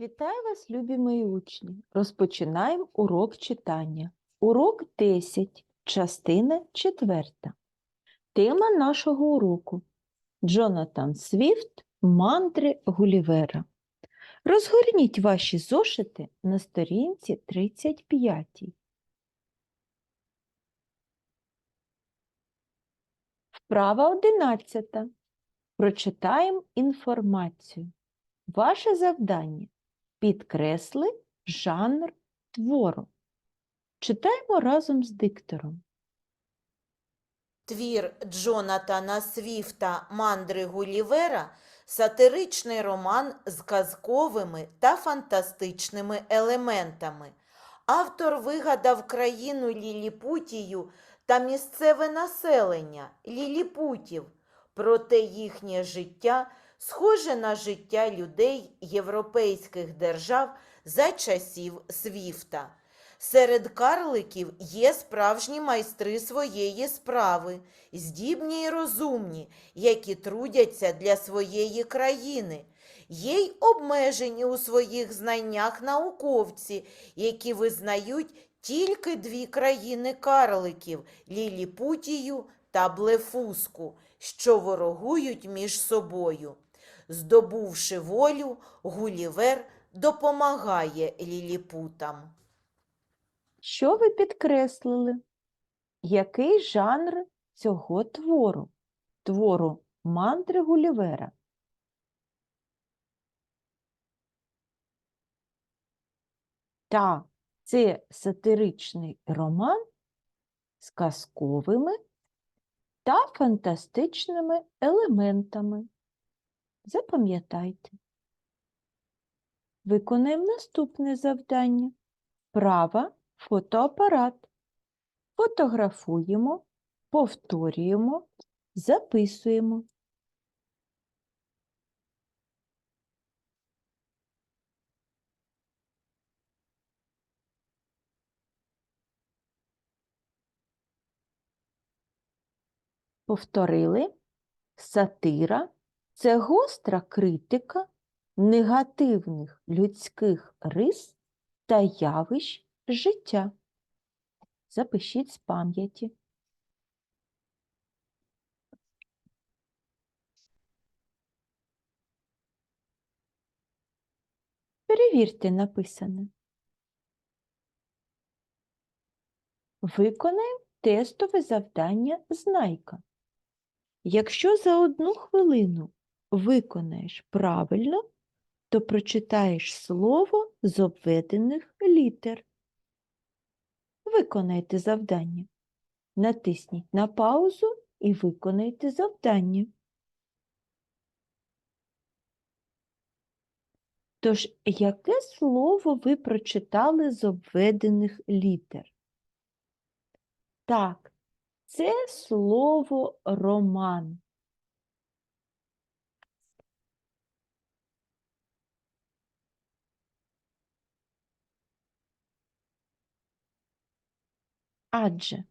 Вітаю вас, любі мої учні! Розпочинаємо урок читання. Урок 10, частина 4. Тема нашого уроку Джонатан Свіфт Мандри Гулівера. Розгорніть ваші зошити на сторінці 35. Вправа 11. Прочитаємо інформацію. Ваше завдання Підкресли жанр твору. Читаємо разом з диктором. Твір Джонатана Свіфта Мандри Гулівера сатиричний роман з казковими та фантастичними елементами. Автор вигадав країну Ліліпутію та місцеве населення Ліліпутів, проте їхнє життя схоже на життя людей європейських держав за часів Свіфта. Серед карликів є справжні майстри своєї справи, здібні й розумні, які трудяться для своєї країни. Є й обмежені у своїх знаннях науковці, які визнають тільки дві країни карликів Ліліпутію та Блефуску, що ворогують між собою. Здобувши волю, Гулівер допомагає ліліпутам. Що ви підкреслили? Який жанр цього твору? Твору мандри Гулівера? Так, це сатиричний роман з казковими та фантастичними елементами. Запам'ятайте. Виконаємо наступне завдання. Права фотоапарат. Фотографуємо, повторюємо, записуємо. Повторили. Сатира це гостра критика негативних людських рис та явищ життя. Запишіть з пам'яті. Перевірте написане. Виконаємо тестове завдання знайка. Якщо за одну хвилину виконаєш правильно, то прочитаєш слово з обведених літер. Виконайте завдання. Натисніть на паузу і виконайте завдання. Тож, яке слово ви прочитали з обведених літер? Так, це слово роман. Адже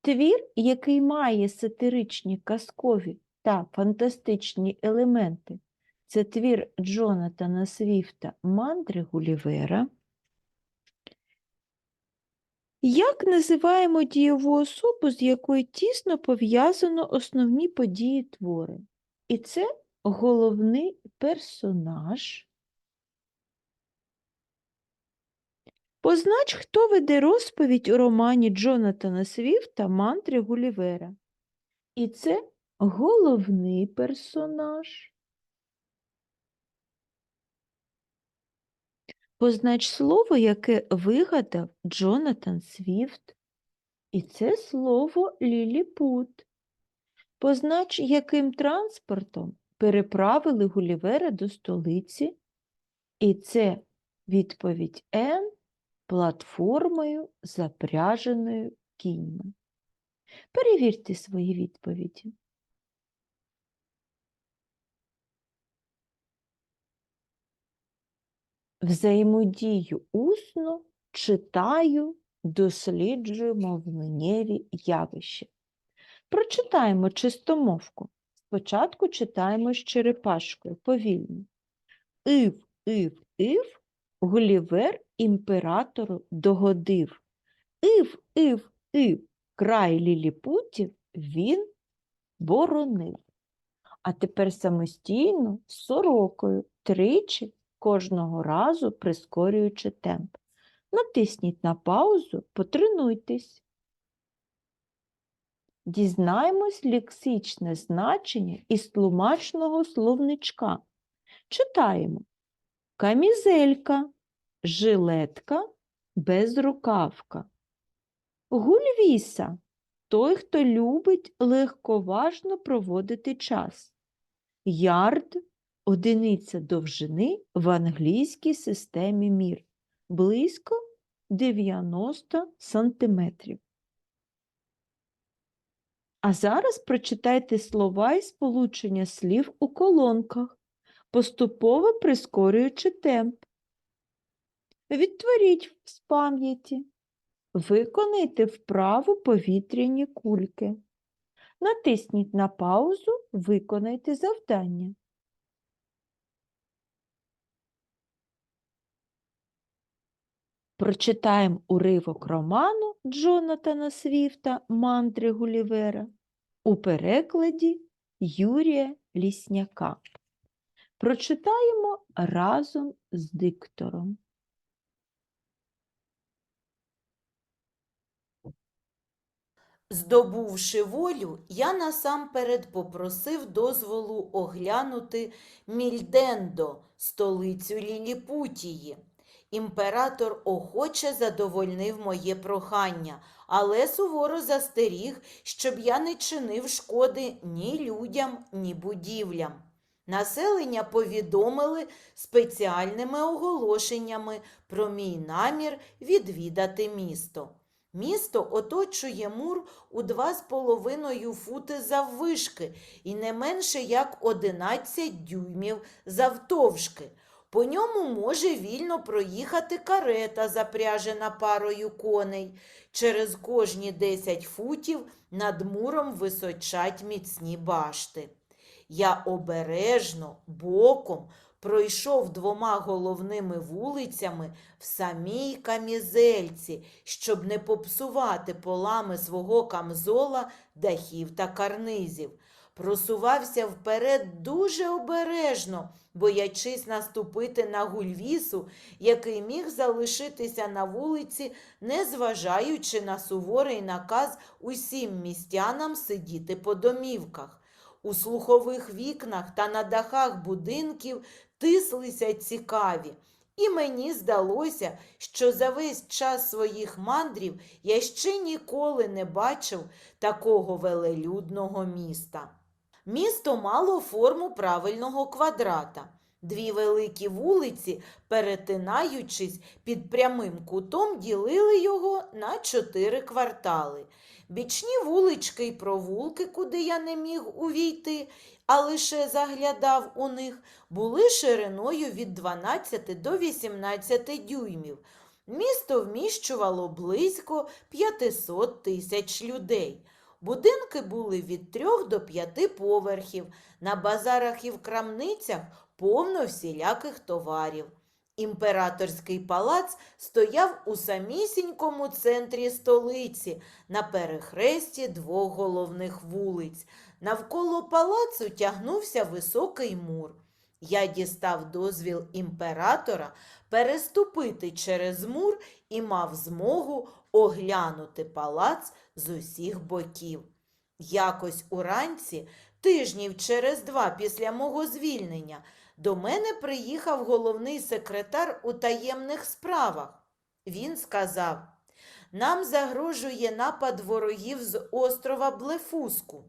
твір, який має сатиричні казкові та фантастичні елементи, це твір Джонатана Свіфта Мандри Гулівера. Як називаємо дієву особу, з якою тісно пов'язано основні події твори? І це головний персонаж. Познач, хто веде розповідь у романі Джонатана Свіфта Мантри Гулівера. І це головний персонаж. Познач слово, яке вигадав Джонатан Свіфт. І це слово Ліліпут. Познач, яким транспортом переправили Гулівера до столиці. І це відповідь Н платформою, запряженою кіньми. Перевірте свої відповіді. Взаємодію усно, читаю, досліджую мовленнєві явища. Прочитаємо чистомовку. Спочатку читаємо з черепашкою повільно. Ив, ив, ів Гулівер імператору догодив. Ів, ів, ів, край ліліпутів він боронив. А тепер самостійно з сорокою тричі кожного разу прискорюючи темп. Натисніть на паузу, потренуйтесь. Дізнаємось лексичне значення із тлумачного словничка. Читаємо. Камізелька, жилетка, безрукавка. Гульвіса той, хто любить легковажно проводити час. Ярд одиниця довжини в англійській системі мір. Близько 90 сантиметрів. А зараз прочитайте слова і сполучення слів у колонках, поступово прискорюючи темп. Відтворіть з пам'яті. Виконайте вправу повітряні кульки. Натисніть на паузу, виконайте завдання. Прочитаємо уривок роману Джонатана Свіфта Мандри Гулівера у перекладі Юрія Лісняка. Прочитаємо разом з диктором. Здобувши волю, я насамперед попросив дозволу оглянути Мільдендо, столицю Ліліпутії. Імператор охоче задовольнив моє прохання, але суворо застеріг, щоб я не чинив шкоди ні людям, ні будівлям. Населення повідомили спеціальними оголошеннями про мій намір відвідати місто. Місто оточує мур у два з половиною фути заввишки і не менше як 11 дюймів завтовшки. По ньому може вільно проїхати карета, запряжена парою коней. Через кожні 10 футів над муром височать міцні башти. Я обережно, боком пройшов двома головними вулицями в самій камізельці, щоб не попсувати полами свого камзола дахів та карнизів. Просувався вперед дуже обережно, боячись наступити на гульвісу, який міг залишитися на вулиці, незважаючи на суворий наказ усім містянам сидіти по домівках. У слухових вікнах та на дахах будинків тислися цікаві, і мені здалося, що за весь час своїх мандрів я ще ніколи не бачив такого велелюдного міста. Місто мало форму правильного квадрата. Дві великі вулиці, перетинаючись під прямим кутом, ділили його на чотири квартали. Бічні вулички й провулки, куди я не міг увійти, а лише заглядав у них, були шириною від 12 до 18 дюймів. Місто вміщувало близько 500 тисяч людей. Будинки були від трьох до п'яти поверхів. На базарах і в крамницях повно всіляких товарів. Імператорський палац стояв у самісінькому центрі столиці, на перехресті двох головних вулиць. Навколо палацу тягнувся високий мур. Я дістав дозвіл імператора переступити через мур і мав змогу оглянути палац з усіх боків. Якось уранці, тижнів через два після мого звільнення, до мене приїхав головний секретар у таємних справах. Він сказав: нам загрожує напад ворогів з острова Блефуску.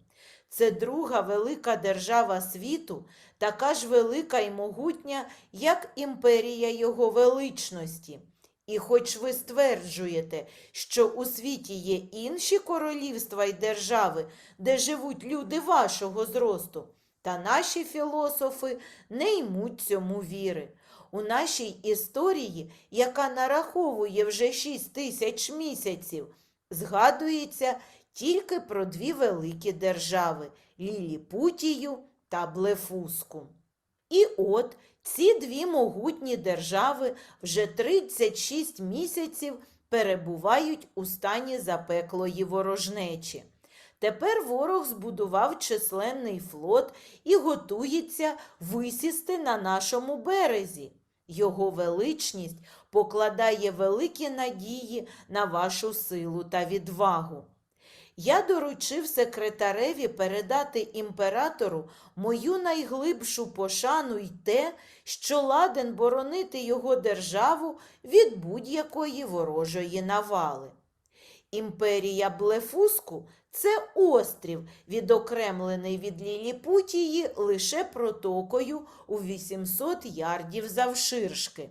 Це друга велика держава світу, така ж велика і могутня, як імперія його величності. І хоч ви стверджуєте, що у світі є інші королівства й держави, де живуть люди вашого зросту, та наші філософи не ймуть цьому віри. У нашій історії, яка нараховує вже шість тисяч місяців, згадується тільки про дві великі держави Ліліпутію та Блефуску. І от ці дві могутні держави вже 36 місяців перебувають у стані запеклої ворожнечі. Тепер ворог збудував численний флот і готується висісти на нашому березі. Його величність покладає великі надії на вашу силу та відвагу. Я доручив секретареві передати імператору мою найглибшу пошану й те, що ладен боронити його державу від будь-якої ворожої навали. Імперія Блефуску це острів, відокремлений від Ліліпутії лише протокою у 800 ярдів завширшки.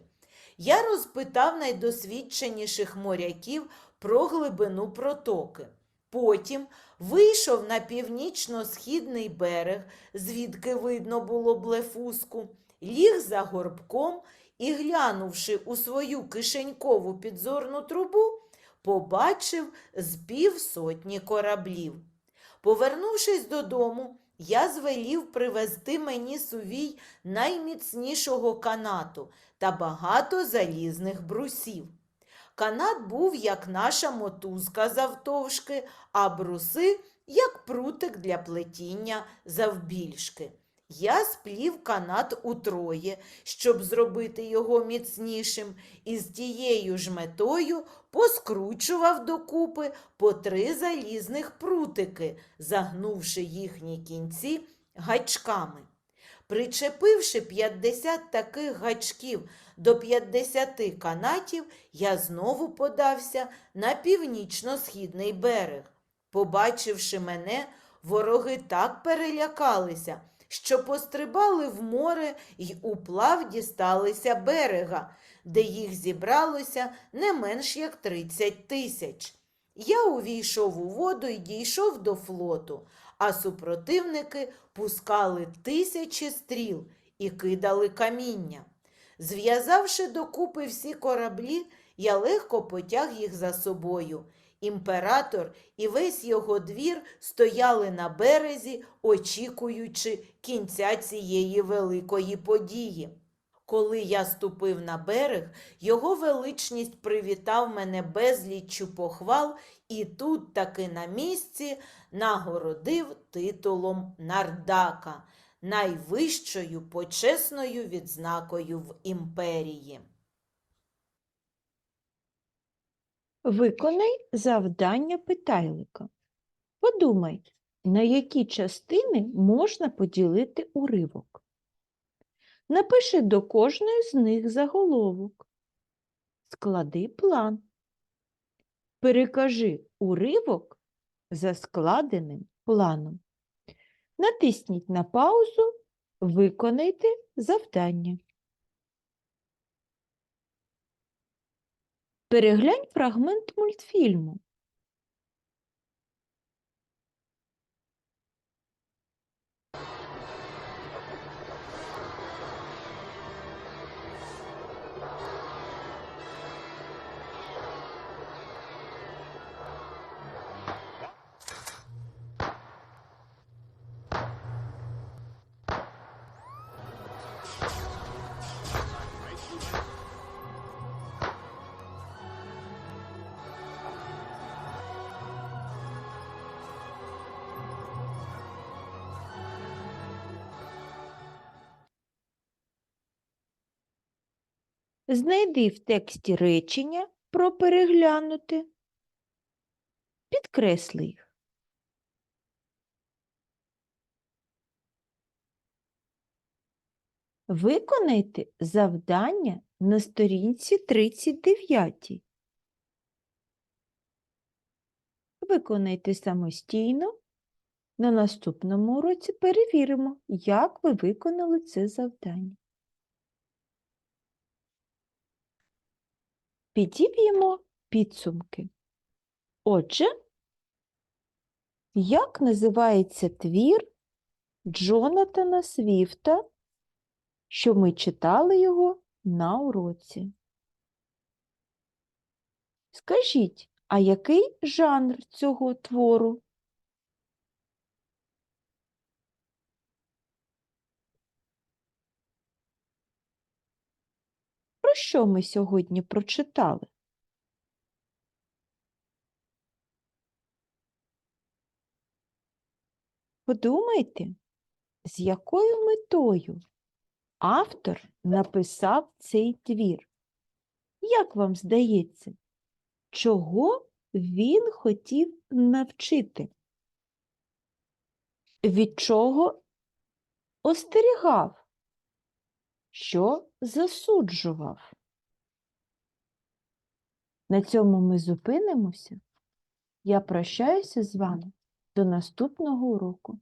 Я розпитав найдосвідченіших моряків про глибину протоки. Потім вийшов на північно-східний берег, звідки видно було блефуску, ліг за горбком і, глянувши у свою кишенькову підзорну трубу, побачив з півсотні кораблів. Повернувшись додому, я звелів привезти мені сувій найміцнішого канату та багато залізних брусів. Канат був, як наша мотузка завтовшки, а бруси, як прутик для плетіння завбільшки. Я сплів канат утроє, щоб зробити його міцнішим, і з тією ж метою поскручував докупи по три залізних прутики, загнувши їхні кінці гачками. Причепивши 50 таких гачків до 50 канатів, я знову подався на північно-східний берег. Побачивши мене, вороги так перелякалися, що пострибали в море й уплав дісталися берега, де їх зібралося не менш як 30 тисяч. Я увійшов у воду і дійшов до флоту, а супротивники пускали тисячі стріл і кидали каміння. Зв'язавши докупи всі кораблі, я легко потяг їх за собою. Імператор і весь його двір стояли на березі, очікуючи кінця цієї великої події. Коли я ступив на берег, його величність привітав мене безліччю похвал і тут таки на місці нагородив титулом нардака, найвищою почесною відзнакою в імперії. Виконай завдання питайлика. Подумай, на які частини можна поділити уривок. Напиши до кожної з них заголовок. Склади план. Перекажи уривок за складеним планом. Натисніть на паузу, виконайте завдання. Переглянь фрагмент мультфільму. Знайди в тексті речення про переглянути. Підкресли їх. Виконайте завдання на сторінці 39. Виконайте самостійно. На наступному уроці перевіримо, як ви виконали це завдання. Підіб'ємо підсумки. Отже, як називається твір Джонатана Свіфта, що ми читали його на уроці? Скажіть, а який жанр цього твору? Що ми сьогодні прочитали? Подумайте, з якою метою автор написав цей твір? Як вам здається, чого він хотів навчити? Від чого остерігав? Що засуджував? На цьому ми зупинимося. Я прощаюся з вами до наступного уроку.